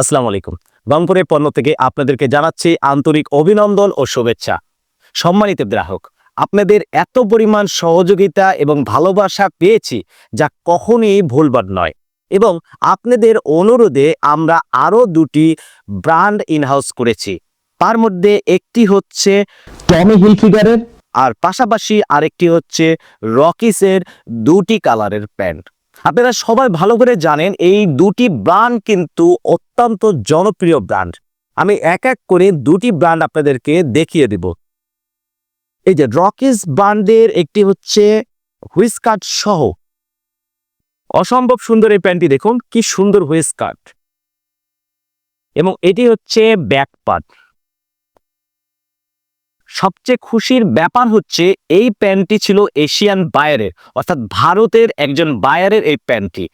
আসসালামু আলাইকুম। রংপুরের পণ্য থেকে আপনাদেরকে জানাচ্ছি আন্তরিক অভিনন্দন ও শুভেচ্ছা। সম্মানিত গ্রাহক, আপনাদের এত পরিমাণ সহযোগিতা এবং ভালোবাসা পেয়েছি যা কখনই ভুলবার নয় এবং আপনাদের অনুরোধে আমরা আরও দুটি ব্র্যান্ড ইনহাউস করেছি। তার মধ্যে একটি হচ্ছে টমি হিলফিগারের আর পাশাপাশি আরেকটি হচ্ছে রকিসের দুটি কালারের প্যান্ট। আপনারা সবাই ভালো করে জানেন, এই দুটি ব্র্যান্ড কিন্তু অত্যন্ত জনপ্রিয় ব্র্যান্ড আমি এক এক করে দুটি ব্র্যান্ড আপনাদেরকে দেখিয়ে দেব। এই যে রকিস ব্র্যান্ডের একটি হচ্ছে হুইস্কার্ট সহ। অসম্ভব সুন্দর এই প্যান্টটি দেখুন, কি সুন্দর হুইস্কার্ট এবং এটি হচ্ছে ব্যাকপার্ট সবচেয়ে খুশির ব্যাপার হচ্ছে এই প্যান্টটি ছিল এশিয়ান বায়ারের, অর্থাৎ ভারতের একজন বায়ারের এই প্যান্টটি।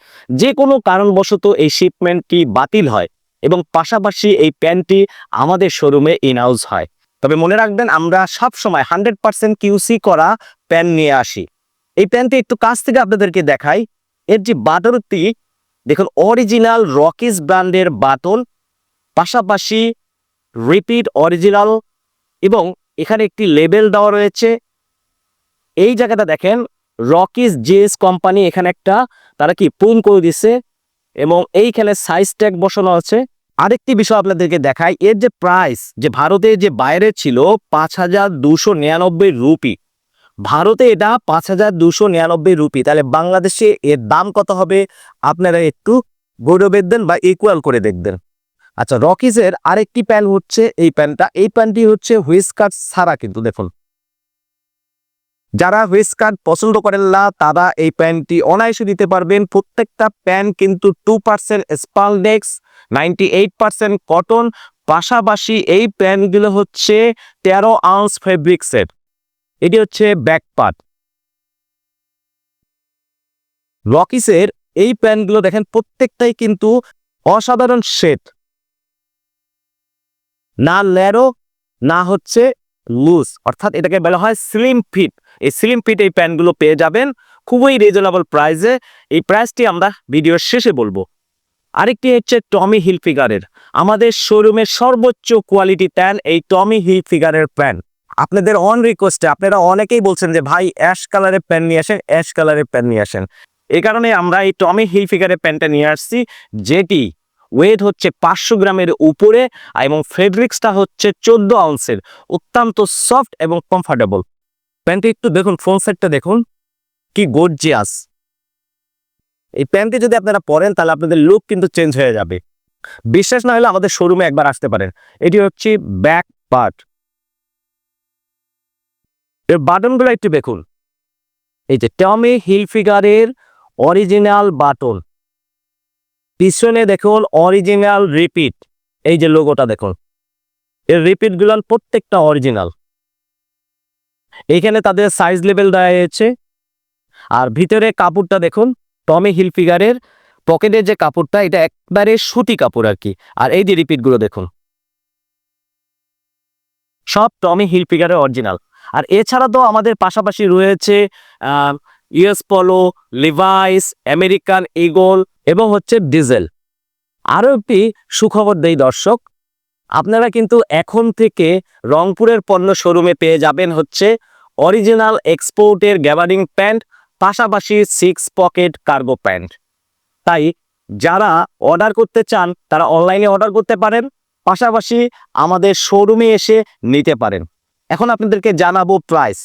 যে কোনো কারণবশত এই শিপমেন্টটি বাতিল হয় এবং পাশাপাশি এই প্যান্টটি আমাদের শোরুমে ইনহাউস হয়। তবে মনে রাখবেন, আমরা সব সময় হান্ড্রেড পার্সেন্ট কিউসি করা প্যান নিয়ে আসি। এই প্যান্টটি একটু কাছ থেকে আপনাদেরকে দেখাই। এর যে বাটনটি, দেখুন অরিজিনাল রকিস ব্র্যান্ডের বাটন, পাশাপাশি রিপিট অরিজিনাল এবং এখানে একটি লেবেল দেওয়া রয়েছে। এই জায়গাটা দেখেন রকিস জেস কোম্পানি এখানে একটা, তারা কি পুন করে দিছে, এবং এইখানে সাইজ ট্যাগ বসানো আছে। আরেকটি বিষয় আপনাদেরকে দেখাই, এর যে প্রাইস যে ভারতে যে বাইরে ছিল পাঁচ হাজার দুশো নিরানব্বই রুপি। ভারতে এটা পাঁচ হাজার দুশো নিরানব্বই রুপি। তাহলে বাংলাদেশে এর দাম কত হবে? আপনারা একটু গৌরবের দেন বা ইকুয়াল করে দেখবেন। আচ্ছা রকিজের আরেকটি প্যান্ট হচ্ছে এই প্যান্টটা এই প্যান্টটি হচ্ছে হুইস্কার্ট ছাড়া কিন্তু দেখুন। যারা হুইস্কার্ট পছন্দ করেন না, তারা এই প্যান্টটি অনায়াসে দিতে পারবেন। প্রত্যেকটা প্যান্ট কিন্তু two percent spandex ninety eight percent cotton. পাশাপাশি এই প্যান্টগুলো হচ্ছে তেরো আউন্স ফেব্রিক্সের এটি হচ্ছে ব্যাকপার্ট রকিসের এই প্যান্টগুলো দেখেন, প্রত্যেকটাই কিন্তু অসাধারণ শেড। না ল্যারো না হচ্ছে লুজ। অর্থাৎ এটাকে বলা হয় স্লিম ফিট এই স্লিম ফিট এই প্যান্টগুলো পেয়ে যাবেন খুবই রিজনেবল প্রাইসে এই প্রাইসটি আমরা ভিডিওর শেষে বলব। আরেকটি হচ্ছে টমি হিল ফিগারের আমাদের শোরুমের সর্বোচ্চ কোয়ালিটি প্যান এই টমি হিল ফিগারের প্যান আপনাদের অন রিকোয়েস্টে আপনারা অনেকেই বলছেন যে, ভাই অ্যাশ কালারের প্যান নিয়ে আসেন অ্যাশ কালারের প্যান নিয়ে আসেন। এই কারণে আমরা এই টমি হিল ফিগারের প্যান্টটা নিয়ে আসছি, যেটি ওয়েট হচ্ছে পাঁচশো গ্রামের উপরে এবং ফেব্রিক্সটা হচ্ছে চোদ্দ আউন্সের অত্যন্ত সফট এবং কমফোর্টেবল প্যান্টটি একটু দেখুন ফোন সেটটা দেখুন। কি গর্জিয়াস এই প্যান্টটি যদি আপনারা পরেন, তাহলে আপনাদের লুক কিন্তু চেঞ্জ হয়ে যাবে। বিশ্বাস না হলে আমাদের শোরুমে একবার আসতে পারেন। এটি হচ্ছে ব্যাক পার্ট এর বাটনগুলো একটু দেখুন। এই যে টমি হিল ফিগারের অরিজিনাল বাটন পিছনে দেখুন অরিজিনাল রিপিট এই যে লোগোটা দেখুন। এর রিপিটগুলো প্রত্যেকটা অরিজিনাল এইখানে তাদের সাইজ লেভেল দেওয়া হয়েছে। আর ভিতরে কাপড়টা দেখুন টমি হিলফিগারের পকেটের যে কাপড়টা, এটা একবারে সুতি কাপড় আর কি। আর এই যে রিপিটগুলো দেখুন। সব টমি হিলফিগারের অরিজিনাল আর এছাড়া তো আমাদের পাশাপাশি রয়েছে ইউএস পলো লিভাইস আমেরিকান ইগল এবং হচ্ছে ডিজেল আরও একটি সুখবর দেই দর্শক, আপনারা কিন্তু এখন থেকে রংপুরের পণ্য শোরুমে পেয়ে যাবেন হচ্ছে অরিজিনাল এক্সপোর্টের গ্যাবারিং প্যান্ট পাশাপাশি সিক্স পকেট কার্গো প্যান্ট তাই যারা অর্ডার করতে চান, তারা অনলাইনে অর্ডার করতে পারেন, পাশাপাশি আমাদের শোরুমে এসে নিতে পারেন। এখন আপনাদেরকে জানাব প্রাইস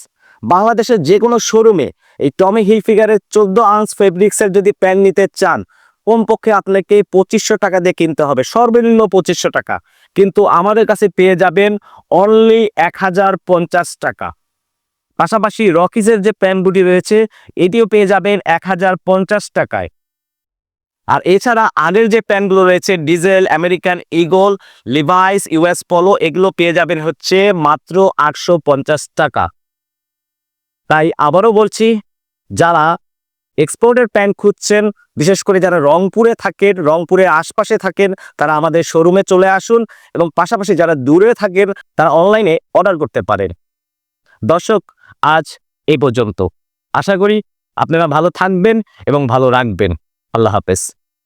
বাংলাদেশের যে কোনো শোরুমে এই টমি হিল ফিগারের চোদ্দ আউন্স ফেব্রিক্সের যদি প্যান্ট নিতে চান, কমপক্ষে আপনাকে পঁচিশশো টাকা দিয়ে কিনতে হবে, সর্বনিম্ন পঁচিশশো টাকা। কিন্তু আমাদের কাছে পেয়ে যাবেন অনলি এক হাজার পঞ্চাশ টাকা। পাশাপাশি রকিজের যে প্যান্ট দুটি রয়েছে, এটিও পেয়ে যাবেন এক হাজার পঞ্চাশ টাকায়। আর এছাড়া আগের যে প্যান্টগুলো রয়েছে, Diesel, American Eagle, Levi's, US Polo, এগুলো পেয়ে যাবেন হচ্ছে মাত্র আটশো পঞ্চাশ টাকা। তাই আবারও বলছি যারা এক্সপোর্টের প্যান্ট খুঁজছেন, বিশেষ করে যারা রংপুরে থাকেন রংপুরে আশপাশে থাকেন, তারা আমাদের শোরুমে চলে আসুন এবং পাশাপাশি যারা দূরে থাকেন, তারা অনলাইনে অর্ডার করতে পারেন। দর্শক, আজ এই পর্যন্ত। আশা করি আপনারা ভালো থাকবেন এবং ভালো রাখবেন। আল্লাহ হাফেজ।